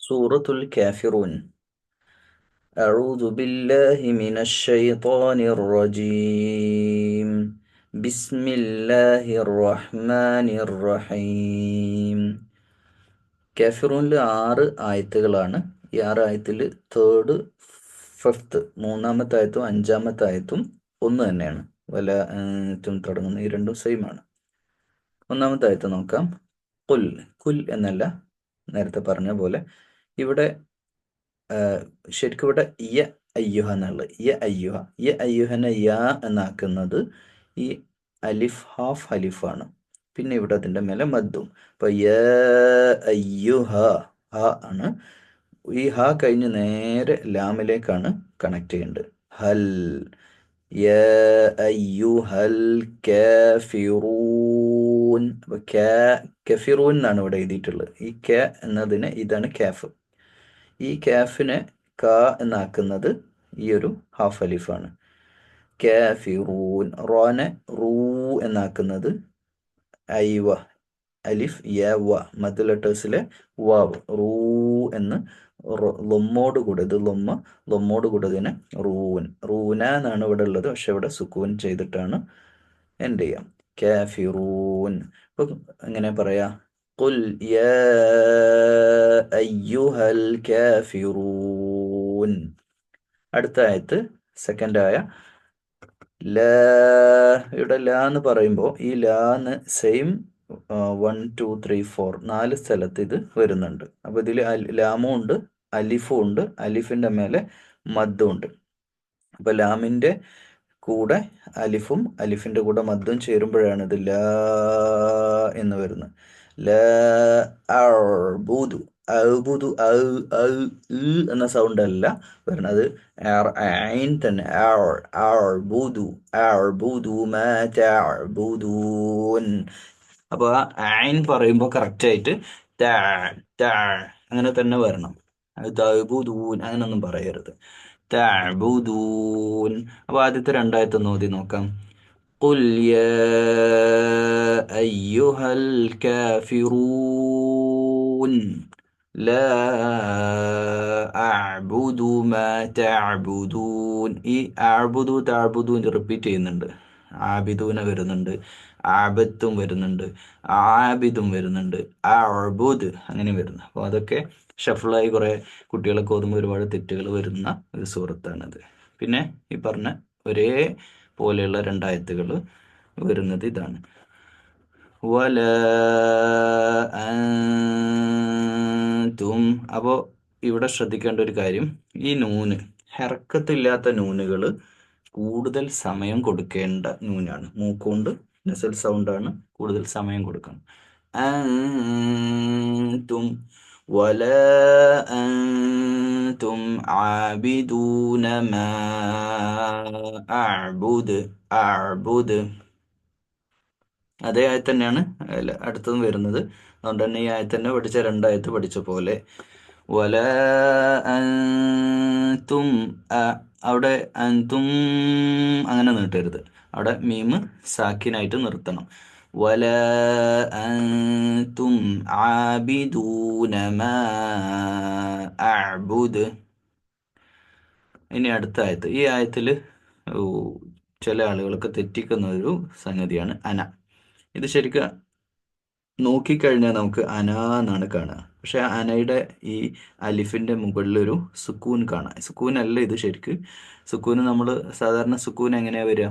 سورة الكافرون أعوذ بالله من الشيطان الرجيم بسم الله الرحمن الرحيم കാഫിറൂനിൽ ആറ് ആയത്തുകളാണ് ഈ ആറ് ആയത്തിൽ തേർഡ് ഫിഫ്ത്ത് മൂന്നാമത്തെ ആയത്തും അഞ്ചാമത്തെ ആയത്തും ഒന്ന് തന്നെയാണ് വല റ്റും തുടങ്ങുന്ന ഈ രണ്ടും സെയിം ആണ് ഒന്നാമത്തെ ആയത്ത് നോക്കാം കുൽ കുൽ എന്നല്ല നേരത്തെ പറഞ്ഞ പോലെ ഇവിടെ ശരിക്കും ഇവിടെ യ അയ്യുഹ എന്നുള്ളത്. യ അയ്യുഹ. യ അയ്യുഹനെ യ എന്നാക്കുന്നത് ഈ അലിഫ് ഹാഫ് അലിഫാണ്. പിന്നെ ഇവിടെ അതിന്റെ മേലെ മദ്ദും. അപ്പൊ യ അയ്യുഹ ഹ ആണ്. ഈ ഹ കഴിഞ്ഞ് നേരെ ലാമിലേക്കാണ് കണക്ട് ചെയ്യേണ്ടത്. ഹൽ. യ അയ്യുഹൽ കാഫിറൂൻ. അപ്പൊ കഫിറൂൻ എന്നാണ് ഇവിടെ എഴുതിയിട്ടുള്ളത്. ഈ ക എന്നതിന് ഇതാണ് കാഫ് ഈ കാഫിനെ ക എന്നാക്കുന്നത് ഈ ഒരു ഹാഫ് അലിഫാണ്. കാഫിറൂൻ റോനെ റൂ എന്നാക്കുന്നത് ഐവ അലിഫ് യ വ മദ് ലെറ്റേഴ്സിലെ വാവ്. റൂ എന്ന് ലൊമ്മോട് കൂടെ ഇത് ലൊമ്മ ലൊമ്മോട് കൂടെ ഇതിനെ റൂൻ. റൂന എന്നാണ് ഇവിടെ ഉള്ളത് പക്ഷെ ഇവിടെ സുക്കൂൻ ചെയ്തിട്ടാണ് എൻഡ് ചെയ്യാം. കാഫിറൂൻ. ഇപ്പൊ എങ്ങനെ പറയാ? قل يا أيها الكافرون അടുത്ത ആയത്ത് സെക്കൻഡ് ആയ ല ഇവിടെ ല എന്ന് പറയുമ്പോൾ ഈ ലാന്ന് same one two three four നാല് സ്ഥലത്ത് ഇത് വരുന്നുണ്ട് അപ്പൊ ഇതിൽ ലാമും ഉണ്ട് അലിഫും ഉണ്ട് അലിഫിന്റെ മേലെ മദ്ദും ഉണ്ട് അപ്പൊ ലാമിന്റെ കൂടെ അലിഫും അലിഫിന്റെ കൂടെ മദ്ദും ചേരുമ്പോഴാണ് ഇത് ല എന്ന് വരുന്നത് ല അഅ്ബുദു അഅ്ബുദു എന്ന സൗണ്ട് അല്ല വരുന്നത്. ഐൻ തന്നെ. അഅ്ബുദു മാ തഅ്ബുദൂൻ. അപ്പോൾ ആ ഐൻ പറയുമ്പോൾ കറക്റ്റ് ആയിട്ട് അങ്ങനെ തന്നെ വരണം. തഅ്ബുദൂൻ അങ്ങനൊന്നും പറയരുത്. തഅ്ബുദൂൻ. അപ്പോൾ ആദ്യത്തെ രണ്ടായത്തെ നോതി നോക്കാം. قل يا أيها الكافرون لا أعبد ما تعبدون ഈ അഅ്ബുദു തഅ്ബുദു റിപ്പീറ്റ് ചെയ്യുന്നുണ്ട് ആബിദൂന വരുന്നുണ്ട് ആബത്തും വരുന്നുണ്ട് ആബിദും വരുന്നുണ്ട് അഅ്ബുദ് അങ്ങനെ വരുന്നു അപ്പോൾ അതൊക്കെ ഷഫിളായി കുറേ കുട്ടികളൊക്കെ ഓതുമ്പോൾ ഒരുപാട് തെറ്റുകൾ വരുന്ന ഒരു സുഹൃത്താണിത് പിന്നെ ഈ പറഞ്ഞ ഒരേ പോലെയുള്ള രണ്ടായത്തുകൾ വരുന്നത് ഇതാണ്. വല തും അപ്പോൾ ഇവിടെ ശ്രദ്ധിക്കേണ്ട ഒരു കാര്യം ഈ നൂന് ഹെറക്കത്തില്ലാത്ത നൂനുകൾ കൂടുതൽ സമയം കൊടുക്കേണ്ട നൂനാണ്. മൂക്കൊണ്ട് നെസൽ സൗണ്ടാണ് കൂടുതൽ സമയം കൊടുക്കണം. തും വല أنتم عابدون ما أعبد أعبد അതേ ആയത്ത് തന്നെയാണ് അടുത്തതും വരുന്നത് അതുകൊണ്ട് തന്നെ ഈ ആയത്ത് തന്നെ പഠിച്ച രണ്ടായത്ത് പഠിച്ച പോലെ വല അൻതും അവിടെ അൻതും അങ്ങനെ നീട്ടരുത് അവിടെ മീമ് സാക്കിനായിട്ട് നിർത്തണം ولا أنتم عابدون ما أعبد ഇനി അടുത്ത ആയത്ത് ഈ ആയത്തിൽ ചില ആളുകളൊക്കെ തെറ്റിക്കുന്ന ഒരു സംഗതിയാണ് അന ഇത് ശരിക്കും നോക്കിക്കഴിഞ്ഞാൽ നമുക്ക് അന എന്നാണ് കാണുക പക്ഷെ അനയുടെ ഈ അലിഫിന്റെ മുകളിലൊരു സുക്കൂൻ കാണാം സുക്കൂൻ അല്ല ഇത് ശരിക്ക് സുക്കൂന് നമ്മൾ സാധാരണ സുക്കൂൻ എങ്ങനെയാ വരിക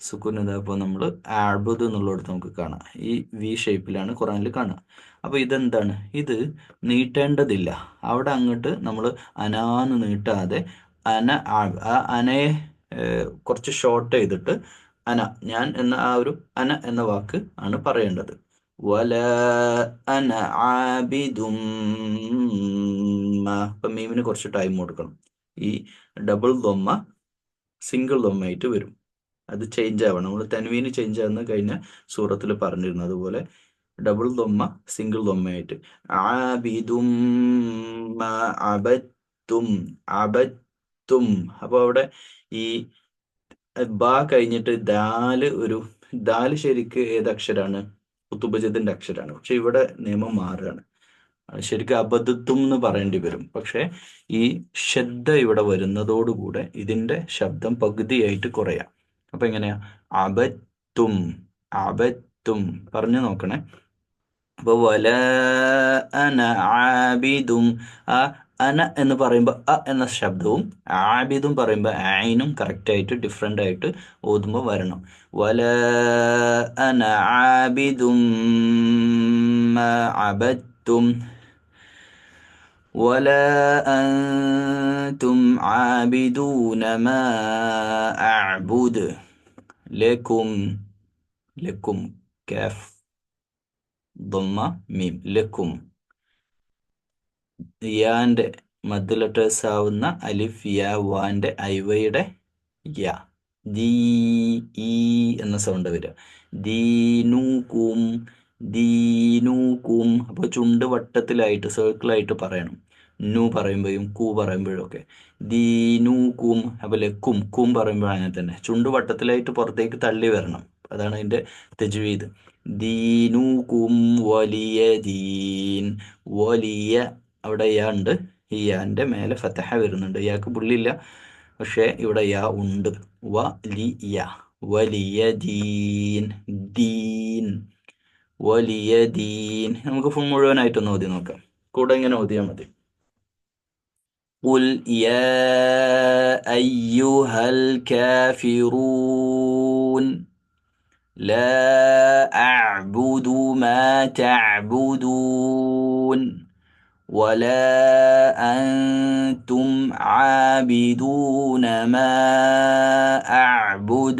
സുക്കൂൻ ഇതാപ്പോൾ നമ്മൾ ആബുദ് എന്നുള്ളടത്ത് നമുക്ക് കാണാം. ഈ വി ഷേപ്പിലാണ് ഖുറാനിൽ കാണുക. അപ്പോൾ ഇതെന്താണ്? ഇത് നീട്ടേണ്ടതില്ല. അവിടെ അങ്ങോട്ട് നമ്മൾ അനാന്ന് നീട്ടാതെ അന ആ അനയെ കുറച്ച് ഷോർട്ട് ചെയ്തിട്ട് അന ഞാൻ എന്ന ആ ഒരു അന എന്ന വാക്ക് ആണ് പറയേണ്ടത്. വല അന ആബിദും അപ്പം മീമിന് കുറച്ച് ടൈം കൊടുക്കണം. ഈ ഡബിൾ ദൊമ്മ സിംഗിൾ ദൊമ്മയായിട്ട് വരും. അത് ചേഞ്ച് ആവണം. നമ്മൾ തൻവീന് ചേഞ്ച് ആവുന്ന കഴിഞ്ഞ സൂറത്തിൽ പറഞ്ഞിരുന്നു. അതുപോലെ ഡബിൾ ദൊമ്മ സിംഗിൾ ദൊമ്മയായിട്ട് ആബിദും അബത്തും അബത്തും. അപ്പോൾ അവിടെ ഈ ബാ കഴിഞ്ഞിട്ട് ദാൽ ഒരു ദാൽ ശരിക്ക് ഏത് അക്ഷരാണ്? കുത്തുബജത്തിന്റെ അക്ഷരാണ്. പക്ഷെ ഇവിടെ നിയമം മാറുകയാണ്. ശരിക്കും അബദ്ധത്വം എന്ന് പറയേണ്ടി വരും. പക്ഷെ ഈ ശ്രദ്ധ ഇവിടെ വരുന്നതോടുകൂടെ ഇതിന്റെ ശബ്ദം പകുതിയായിട്ട് കുറയാം. അപ്പൊ എങ്ങനെയാ? അബത്തും അബത്തും പറഞ്ഞു നോക്കണേ. അപ്പൊ വല അന ആബിദും ആ അന എന്ന് പറയുമ്പോൾ അ എന്ന ശബ്ദവും ആബിദും പറയുമ്പോൾ ആയിനും കറക്റ്റ് ആയിട്ട് ഡിഫറെന്റ് ആയിട്ട് ഓതുമ്പോൾ വരണം. വല അന ആബിദും അബത്തും ولا أنتم عابدون ما أعبد لكم لكم كاف ضمة ميم لكم യാന്റെ മദ് ലെറ്റേഴ്സ് ആവുന്ന അലിഫ് യ വാന്റെ ഐവയുടെ യ ദീ ഈ എന്ന സൗണ്ട് വരിക ദീനൂക്കും ദീനൂക്കും അപ്പോൾ ചുണ്ട് വട്ടത്തിലായിട്ട് സർക്കിളായിട്ട് പറയണം. നു പറയുമ്പോഴും കു പറയുമ്പോഴും ഒക്കെ. ദീനൂക്കും അതുപോലെ കും കും പറയുമ്പോഴും അങ്ങനെ തന്നെ. ചുണ്ട് വട്ടത്തിലായിട്ട് പുറത്തേക്ക് തള്ളി വരണം. അതാണ് അതിന്റെ തെജുവീദ് ദീനൂക്കും വലിയ ദീൻ. വലിയ അവിടെ യാ ഉണ്ട്. ഈ യാന്റെ മേലെ ഫത്തഹ വരുന്നുണ്ട്. യാക്ക് പുള്ളിയില്ല. പക്ഷേ ഇവിടെ യാ ഉണ്ട്. വ ലി യ. വലിയ ദീൻ. ദീൻ. വലിയ ദീൻ നമുക്ക് ഫുൾ മുഴുവനായിട്ടൊന്ന് ഓതി നോക്കാം കൂടെ ഇങ്ങനെ ഓതിയാൽ മതി قل يا أيها الكافرون لا أعبد ما تعبدون ولا أنتم عابدون ما أعبد